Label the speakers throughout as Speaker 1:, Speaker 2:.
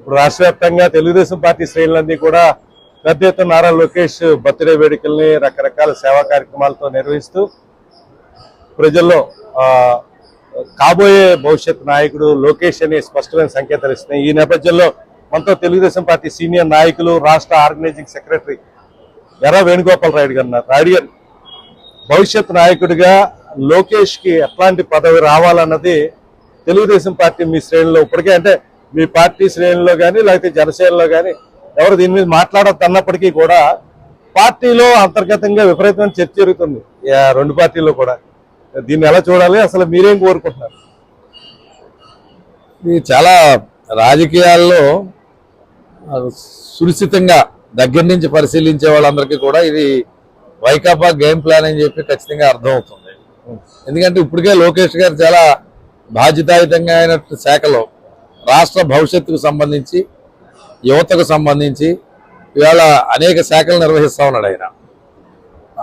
Speaker 1: ఇప్పుడు రాష్ట్ర వ్యాప్తంగా తెలుగుదేశం పార్టీ శ్రేణులన్నీ కూడా పెద్ద ఎత్తున నారా లోకేష్ బర్త్డే వేడుకల్ని రకరకాల సేవా కార్యక్రమాలతో నిర్వహిస్తూ ప్రజల్లో కాబోయే భవిష్యత్ నాయకుడు లోకేష్ అనే స్పష్టమైన సంకేతాలు ఇస్తున్నాయి. ఈ నేపథ్యంలో మనతో తెలుగుదేశం పార్టీ సీనియర్ నాయకులు రాష్ట్ర ఆర్గనైజింగ్ సెక్రటరీ ఎర్ర వేణుగోపాల్ రాయుడు గారు రాయుడు గారు భవిష్యత్ నాయకుడిగా లోకేష్కి ఎట్లాంటి పదవి రావాలన్నది తెలుగుదేశం పార్టీ మీ శ్రేణిలో ఇప్పటికే అంటే మీ పార్టీ శ్రేణిలో కానీ లేకపోతే జనసేనలో కానీ ఎవరు దీని మీద మాట్లాడద్దు అన్నప్పటికీ కూడా పార్టీలో అంతర్గతంగా విపరీతమైన చర్చ జరుగుతుంది. రెండు పార్టీల్లో కూడా. దీన్ని ఎలా చూడాలి? అసలు మీరేం కోరుకుంటున్నారు?
Speaker 2: ఇది చాలా రాజకీయాల్లో సునిశ్చితంగా దగ్గర నుంచి పరిశీలించే వాళ్ళందరికీ కూడా ఇది వైకాపా గేమ్ ప్లాన్ అని చెప్పి ఖచ్చితంగా అర్థమవుతుంది. ఎందుకంటే ఇప్పటికే లోకేష్ గారు చాలా బాధ్యతాయుతంగా అయినట్టు శాఖలో రాష్ట్ర భవిష్యత్తుకు సంబంధించి యువతకు సంబంధించి ఇవాళ అనేక శాఖలు నిర్వహిస్తా ఉన్నాడు ఆయన.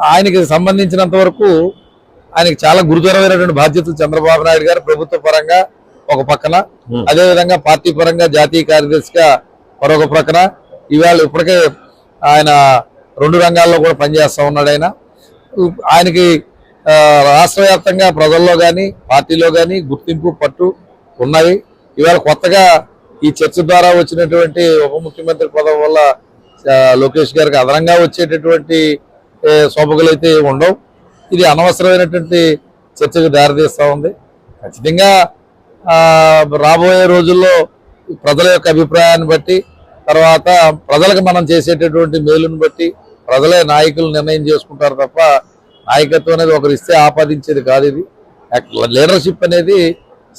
Speaker 2: ఆయనకి సంబంధించినంత వరకు ఆయనకి చాలా గురుతరమైనటువంటి బాధ్యతలు చంద్రబాబు నాయుడు గారు ప్రభుత్వ పరంగా ఒక పక్కన అదే విధంగా పార్టీ పరంగా జాతీయ కార్యదర్శిగా మరొక ప్రక్కన ఇవాళ ఇప్పటికే ఆయన రెండు రంగాల్లో కూడా పనిచేస్తా ఉన్నాడు ఆయన. ఆయనకి రాష్ట్ర వ్యాప్తంగా ప్రజల్లో కానీ పార్టీలో కానీ గుర్తింపు పట్టు ఉన్నవి ఇవాళ కొత్తగా ఈ చర్చ ద్వారా వచ్చినటువంటి ఉప ముఖ్యమంత్రి పదవి వల్ల లోకేష్ గారికి అదనంగా వచ్చేటటువంటి శోభకులైతే శోభకులు అయితే ఉండవు. ఇది అనవసరమైనటువంటి చర్చకు దారితీస్తూ ఉంది. ఖచ్చితంగా రాబోయే రోజుల్లో ప్రజల యొక్క అభిప్రాయాన్ని బట్టి తర్వాత ప్రజలకు మనం చేసేటటువంటి మేలుని బట్టి ప్రజలే నాయకులు నిర్ణయం చేసుకుంటారు తప్ప నాయకత్వం అనేది ఒకరు ఇస్తే ఆపాదించేది కాదు ఇది. లీడర్షిప్ అనేది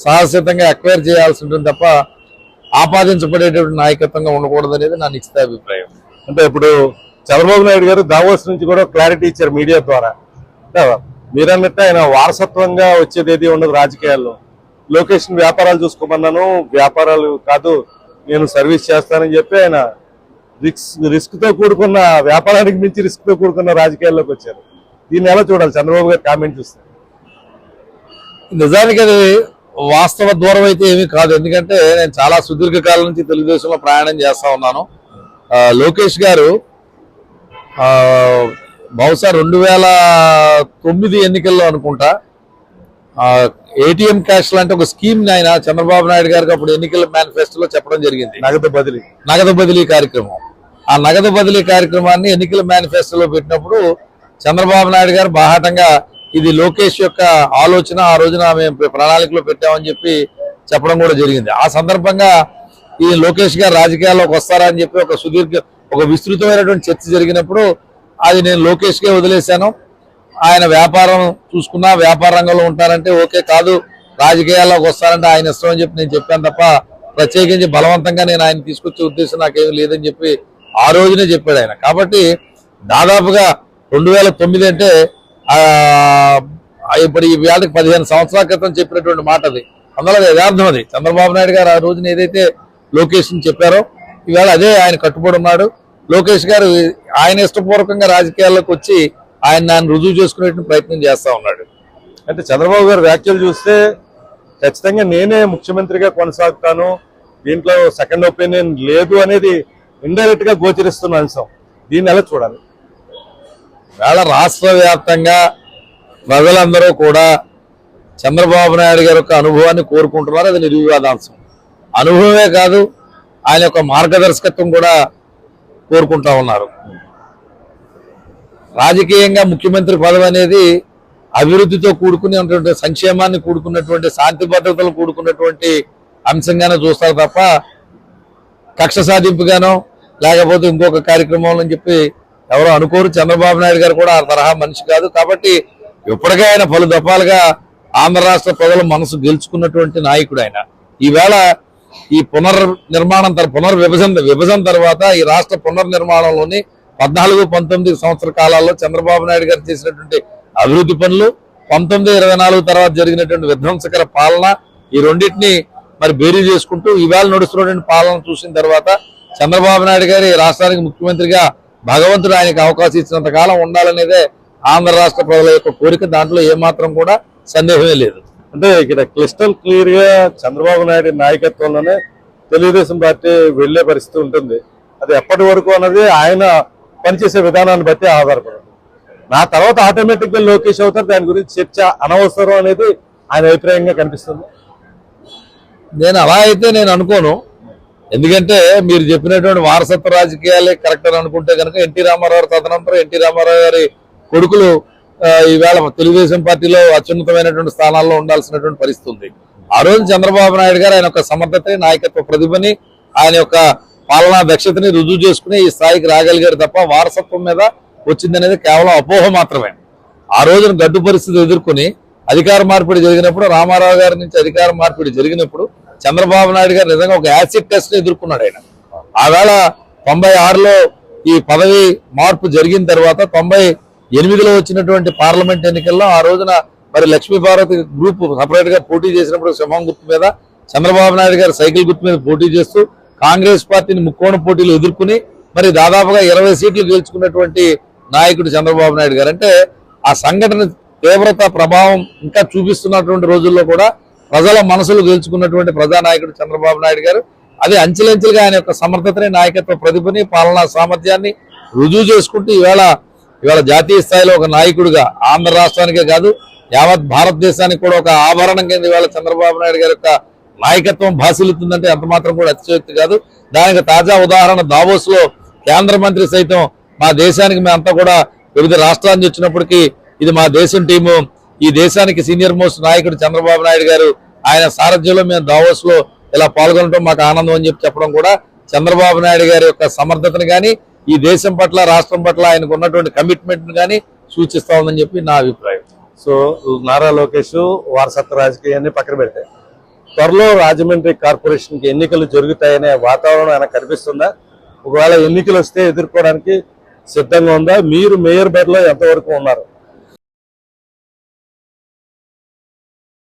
Speaker 2: సాహసితంగా అక్వైర్ చేయాల్సి ఉంటుంది తప్ప ఆపాదించబడేటువంటి నాయకత్వంగా ఉండకూడదు అనేది నా నిశ్చిత అభిప్రాయం
Speaker 1: అంటే ఇప్పుడు చంద్రబాబు నాయుడు గారు దావోస్ నుంచి కూడా క్లారిటీ ఇచ్చారు మీడియా ద్వారా. మీరన్నట్టు ఆయన వారసత్వంగా వచ్చేది ఏది ఉండదు రాజకీయాల్లో. లొకేషన్ వ్యాపారాలు చూసుకోమన్నాను వ్యాపారాలు కాదు నేను సర్వీస్ చేస్తానని చెప్పి ఆయన రిస్క్ రిస్క్తో కూడుకున్న వ్యాపారానికి మించి రిస్క్తో కూడుకున్న రాజకీయాల్లోకి వచ్చారు. దీన్ని ఎలా చూడాలి? చంద్రబాబు గారు కామెంట్ చూస్తే.
Speaker 2: నిజానికి అది వాస్తవ దూరం అయితే ఏమీ కాదు. ఎందుకంటే నేను చాలా సుదీర్ఘ కాలం నుంచి తెలుగుదేశంలో ప్రయాణం చేస్తా ఉన్నాను. లోకేష్ గారు బహుశా రెండు వేల తొమ్మిది ఎన్నికల్లో అనుకుంటా ఏటీఎం క్యాష్ లాంటి ఒక స్కీమ్ ఆయన చంద్రబాబు నాయుడు గారికి అప్పుడు ఎన్నికల మేనిఫెస్టోలో చెప్పడం జరిగింది.
Speaker 1: నగదు బదిలీ.
Speaker 2: నగదు బదిలీ కార్యక్రమం. ఆ నగదు బదిలీ కార్యక్రమాన్ని ఎన్నికల మేనిఫెస్టోలో పెట్టినప్పుడు చంద్రబాబు నాయుడు గారు బాహాటంగా ఇది లోకేష్ యొక్క ఆలోచన ఆ రోజున మేము ప్రణాళికలో పెట్టామని చెప్పి చెప్పడం కూడా జరిగింది. ఆ సందర్భంగా ఈ లోకేష్ గారు రాజకీయాల్లోకి వస్తారా అని చెప్పి ఒక సుదీర్ఘ ఒక విస్తృతమైనటువంటి చర్చ జరిగినప్పుడు అది నేను లోకేష్కే వదిలేశాను. ఆయన వ్యాపారం చూసుకున్నా వ్యాపార రంగంలో ఉంటారంటే ఓకే కాదు రాజకీయాల్లోకి వస్తారంటే ఆయన ఇష్టం అని చెప్పి నేను చెప్పాను తప్ప ప్రత్యేకించి బలవంతంగా నేను ఆయన తీసుకొచ్చే ఉద్దేశం నాకేమీ లేదని చెప్పి ఆ రోజునే చెప్పాడు ఆయన. కాబట్టి దాదాపుగా రెండు వేల తొమ్మిది అంటే ఇప్పుడు ఈ వేళకి పదిహేను సంవత్సరాల క్రితం చెప్పినటువంటి మాట అది. అందులో అది యథార్థం అది. చంద్రబాబు నాయుడు గారు ఆ రోజున ఏదైతే లోకేష్ చెప్పారో ఈవేళ అదే ఆయన కట్టుబడి ఉన్నాడు. లోకేష్ గారు ఆయన ఇష్టపూర్వకంగా రాజకీయాల్లోకి వచ్చి ఆయన దాన్ని రుజువు చేసుకునే ప్రయత్నం చేస్తూ ఉన్నాడు.
Speaker 1: అంటే చంద్రబాబు గారు వ్యాఖ్యలు చూస్తే ఖచ్చితంగా నేనే ముఖ్యమంత్రిగా కొనసాగుతాను. దీంట్లో సెకండ్ ఒపీనియన్ లేదు అనేది ఇండైరెక్ట్గా గోచరిస్తున్న అంశం. దీన్ని ఎలా చూడాలి?
Speaker 2: వేళ రాష్ట్ర వ్యాప్తంగా ప్రజలందరూ కూడా చంద్రబాబు నాయుడు గారి యొక్క అనుభవాన్ని కోరుకుంటున్నారు. అది నిర్వివాదాంశం అనుభవమే కాదు ఆయన యొక్క మార్గదర్శకత్వం కూడా కోరుకుంటా ఉన్నారు. రాజకీయంగా ముఖ్యమంత్రి పదవి అనేది అభివృద్ధితో కూడుకున్నటువంటి సంక్షేమాన్ని కూడుకున్నటువంటి శాంతి భద్రతలు కూడుకున్నటువంటి అంశంగానే చూస్తారు తప్ప కక్ష సాధింపుగానో లేకపోతే ఇంకొక కార్యక్రమం అని చెప్పి ఎవరో అనుకోరు చంద్రబాబు నాయుడు గారు కూడా ఆ తరహా మనిషి కాదు. కాబట్టి ఇప్పటికే ఆయన పలు దఫాలుగా ఆంధ్ర రాష్ట్ర ప్రజల మనసు గెలుచుకున్నటువంటి నాయకుడు ఆయన. ఈవేళ ఈ పునర్ నిర్మాణం పునర్విభజన విభజన విభజన తర్వాత ఈ రాష్ట్ర పునర్నిర్మాణంలోని పద్నాలుగు పంతొమ్మిది సంవత్సర కాలాల్లో చంద్రబాబు నాయుడు గారు చేసినటువంటి అభివృద్ధి పనులు పంతొమ్మిది ఇరవై నాలుగు తర్వాత జరిగినటువంటి విధ్వంసకర పాలన ఈ రెండింటిని మరి బేరీ చేసుకుంటూ ఇవాళ నడుస్తున్నటువంటి పాలన చూసిన తర్వాత చంద్రబాబు నాయుడు గారి రాష్ట్రానికి ముఖ్యమంత్రిగా భగవంతుడు ఆయనకి అవకాశం ఇచ్చినంత కాలం ఉండాలనేదే ఆంధ్ర రాష్ట్ర ప్రజల యొక్క కోరిక. దాంట్లో ఏమాత్రం కూడా సందేహమే లేదు.
Speaker 1: అంటే ఇక్కడ క్లిస్టల్ క్లియర్గా చంద్రబాబు నాయుడు నాయకత్వంలోనే తెలుగుదేశం పార్టీ వెళ్ళే పరిస్థితి ఉంటుంది. అది ఎప్పటి వరకు అన్నది ఆయన పనిచేసే విధానాన్ని బట్టి ఆధారపడుతుంది నా తర్వాత ఆటోమేటిక్గా లోకేష్ అవుతారు. దాని గురించి చర్చ అనవసరం అనేది ఆయన అభిప్రాయంగా కనిపిస్తుంది.
Speaker 2: నేను అలా అయితే నేను అనుకోను. ఎందుకంటే మీరు చెప్పినటువంటి వారసత్వ రాజకీయాలే కరెక్ట్ అని అనుకుంటే కనుక ఎన్టీ రామారావు తదనంతరం ఎన్టీ రామారావు గారి కొడుకులు ఈవేళ తెలుగుదేశం పార్టీలో అత్యున్నతమైనటువంటి స్థానాల్లో ఉండాల్సినటువంటి పరిస్థితి ఉంది. ఆ రోజు చంద్రబాబు నాయుడు గారు ఆయన యొక్క సమర్థతని నాయకత్వ ప్రతిభని ఆయన యొక్క పాలనా దక్షతని రుజువు చేసుకుని ఈ స్థాయికి రాగలిగారు తప్ప వారసత్వం మీద వచ్చిందనేది కేవలం అపోహ మాత్రమే. ఆ రోజున గడ్డు పరిస్థితి ఎదుర్కొని అధికార మార్పిడి జరిగినప్పుడు రామారావు గారి నుంచి అధికార మార్పిడి జరిగినప్పుడు చంద్రబాబు నాయుడు గారు నిజంగా ఒక యాసిడ్ టెస్ట్ ఎదుర్కొన్నాడు ఆయన. ఆవేళ తొంభై ఆరులో ఈ పదవి మార్పు జరిగిన తర్వాత తొంభై ఎనిమిదిలో వచ్చినటువంటి పార్లమెంట్ ఎన్నికల్లో ఆ రోజున మరి లక్ష్మీ పార్వతి గ్రూప్ సపరేట్గా పోటీ చేసినప్పుడు సింహం గుర్తు మీద చంద్రబాబు నాయుడు గారు సైకిల్ గుర్తు మీద పోటీ చేస్తూ కాంగ్రెస్ పార్టీని ముక్కోణ పోటీలు ఎదుర్కొని మరి దాదాపుగా ఇరవై సీట్లు గెలుచుకున్నటువంటి నాయకుడు చంద్రబాబు నాయుడు గారు. అంటే ఆ సంఘటన తీవ్రత ప్రభావం ఇంకా చూపిస్తున్నటువంటి రోజుల్లో కూడా ప్రజల మనసులు గెలుచుకున్నటువంటి ప్రజానాయకుడు చంద్రబాబు నాయుడు గారు అది అంచెలంచెలుగా ఆయన యొక్క సమర్థతని నాయకత్వ ప్రతిభని పాలనా సామర్థ్యాన్ని రుజువు చేసుకుంటూ ఈవేళ ఇవాళ జాతీయ స్థాయిలో ఒక నాయకుడిగా ఆంధ్ర రాష్ట్రానికే కాదు యావత్ భారతదేశానికి కూడా ఒక ఆభరణం కింద ఇవాళ చంద్రబాబు నాయుడు గారి యొక్క నాయకత్వం భాసిల్లుతుందంటే ఎంత మాత్రం కూడా అతిశయోక్తి కాదు. దానికి తాజా ఉదాహరణ దావోస్లో కేంద్ర మంత్రి సైతం మా దేశానికి మేమంతా కూడా వివిధ రాష్ట్రాల నుంచి వచ్చినప్పటికీ ఇది మా దేశం టీము ఈ దేశానికి సీనియర్ మోస్ట్ నాయకుడు చంద్రబాబు నాయుడు గారు ఆయన సారథ్యంలో మేము దావోస్లో ఇలా పాల్గొనడం మాకు ఆనందం అని చెప్పి చెప్పడం కూడా చంద్రబాబు నాయుడు గారి యొక్క సమర్థతను కానీ ఈ దేశం పట్ల రాష్ట్రం పట్ల ఆయనకు ఉన్నటువంటి కమిట్మెంట్ కానీ సూచిస్తా ఉందని చెప్పి నా అభిప్రాయం.
Speaker 1: సో నారా లోకేష్ వారసత్వ రాజకీయాన్ని పక్కన పెడితే. త్వరలో రాజమండ్రి కార్పొరేషన్కి ఎన్నికలు జరుగుతాయనే వాతావరణం ఆయన కనిపిస్తుందా? ఒకవేళ ఎన్నికలు వస్తే ఎదుర్కోవడానికి సిద్ధంగా ఉందా? మీరు మేయర్ బరిలో ఎంతవరకు ఉన్నారు?